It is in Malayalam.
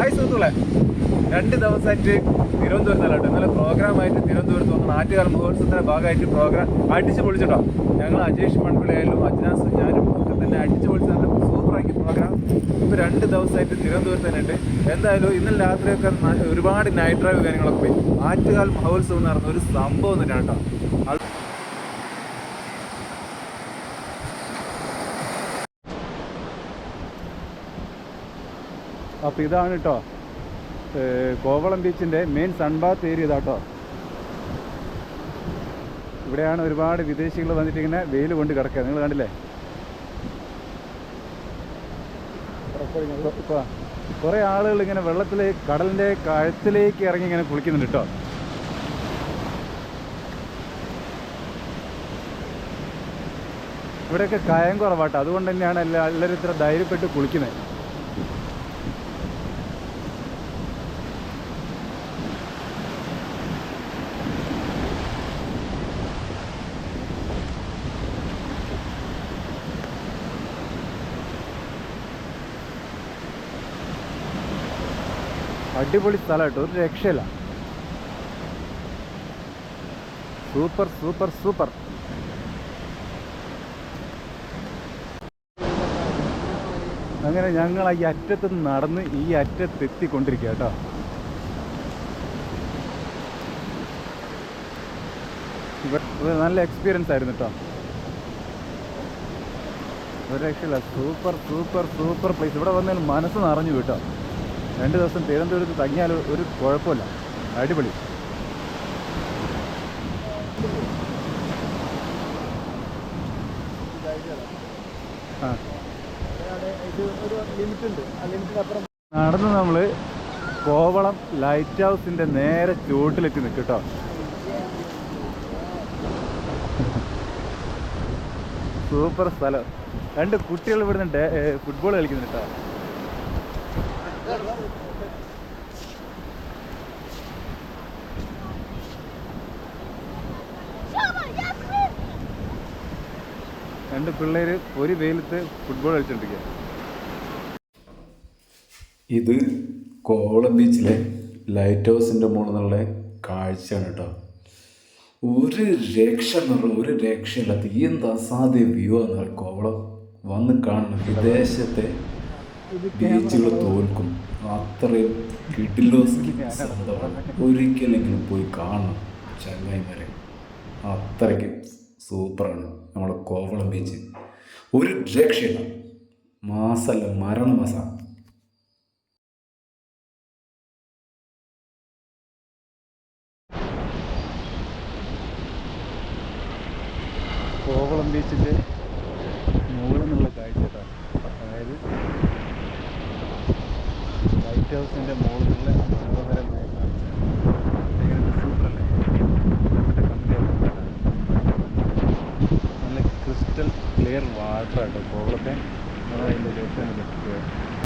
ഹായ് സുഹൃത്തുക്കളെ. രണ്ട് ദിവസമായിട്ട് തിരുവനന്തപുരത്ത് അല്ലാട്ടോ ഇന്നലെ പ്രോഗ്രാമായിട്ട് തിരുവനന്തപുരത്ത് വന്ന് നാട്ടുകാർ മഹോത്സവത്തിന്റെ ഭാഗമായിട്ട് പ്രോഗ്രാം അടിച്ചു പൊളിച്ചിട്ടോ. ഞങ്ങൾ അജേഷ് മൺപിളയായാലും അജ്നാസ് ഞാനും ഒക്കെ തന്നെ അടിച്ചു പൊളിച്ച് നല്ല സൂപ്പറാക്കി പ്രോഗ്രാം ഇപ്പോൾ രണ്ട് ദിവസമായിട്ട് തിരുവനന്തപുരത്ത് തന്നെ ഉണ്ട്. എന്തായാലും ഇന്നലെ രാത്രിയൊക്കെ ഒരുപാട് നൈറ്റ് ഡ്രൈവ് കാര്യങ്ങളൊക്കെ പോയി. ആറ്റുകാൽ മഹോത്സവം പറയുന്ന ഒരു സംഭവം തന്നെയാണ് കേട്ടോ. അപ്പോൾ ഇതാണ് കേട്ടോ കോവളം ബീച്ചിന്റെ മെയിൻ സൺബാത്ത് ഏരിയ ഇതാ ഇതാട്ടോ ഇവിടെയാണ് ഒരുപാട് വിദേശികൾ വന്നിട്ട് ഇങ്ങനെ വെയിൽ കൊണ്ട് കിടക്കുക. നിങ്ങൾ കണ്ടില്ലേ? ഇപ്പോൾ കുറേ ആളുകൾ ഇങ്ങനെ വെള്ളത്തിൽ കടലിന്റെ കഴുത്തിലേക്ക് ഇറങ്ങി ഇങ്ങനെ കുളിക്കുന്നുണ്ട് കേട്ടോ ഇവിടെയൊക്കെ കയം കുറവാട്ടോ അതുകൊണ്ട് തന്നെയാണ് എല്ലാ എല്ലാവരും ഇത്ര ധൈര്യപ്പെട്ട് കുളിക്കുന്നത്. അടിപൊളി സ്ഥലം കേട്ടോ ഒരു രക്ഷയില്ല. Super super super. അങ്ങനെ ഞങ്ങൾ ഈ അറ്റത്ത് നടന്ന് ഈ അറ്റത്ത് എത്തിക്കൊണ്ടിരിക്കുക കേട്ടോ. നല്ല എക്സ്പീരിയൻസ് ആയിരുന്നു കേട്ടോ. ഒരു രക്ഷയില്ല. സൂപ്പർ സൂപ്പർ സൂപ്പർ പ്ലേസ് ഇവിടെ വന്നാൽ മനസ്സ് നിറഞ്ഞു കേട്ടോ. രണ്ട് ദിവസം തിരുവനന്തപുരത്ത് തങ്ങിയാൽ ഒരു കുഴപ്പമില്ല. അടിപൊളി. നടന്ന് നമ്മൾ കോവളം ലൈറ്റ് ഹൗസിന്റെ നേരെ ചുവട്ടിലെത്തി നിൽക്കും കേട്ടോ. സൂപ്പർ സ്ഥലം. രണ്ട് കുട്ടികൾ ഇവിടുന്ന് ഫുട്ബോൾ കളിക്കുന്നുണ്ട് കേട്ടോ. രണ്ട് പിള്ളേര് ഒരു വെയിലത്ത് ഫുട്ബോൾ കളിച്ചോണ്ടിരിക്കുക ഇത് കോവളം ബീച്ചിലെ ലൈറ്റ് ഹൗസിന്റെ മുകളിൽ കാഴ്ചയാണ് കേട്ടോ. ഒരു രക്ഷ എന്നുള്ള ഒരു രക്ഷയില്ലാത്ത എന്ത് അസാധ്യ വ്യൂ ആണ് കോവളം. വന്ന് കാണണം വിദേശത്തെ ബീച്ചുകൾ തോൽക്കും. അത്രയും കിട്ടില്ലോ ഒരിക്കലെങ്കിലും പോയി കാണണം. ചെന്നൈ വരെ. അത്രയ്ക്ക് സൂപ്പറാണ് നമ്മുടെ കോവളം ബീച്ച്. ഒരു രക്ഷയില്ല. മരണ മരണമാസമാണ് കോവളം ബീച്ചിന്റെ മുകളിൽ നിന്നുള്ള കാഴ്ച അതായത് ലൈറ്റ് ഹൗസിന്റെ മുകളിലുള്ള മനോഹരമായ സൂപ്പർ സൂപ്പറല്ലേ? നമ്മുടെ കമ്പനി നല്ല ക്രിസ്റ്റൽ ക്ലിയർ വാട്ടർ കേട്ടോ കോവളത്തെ നമ്മളതിന്റെ ലക്ഷ്യം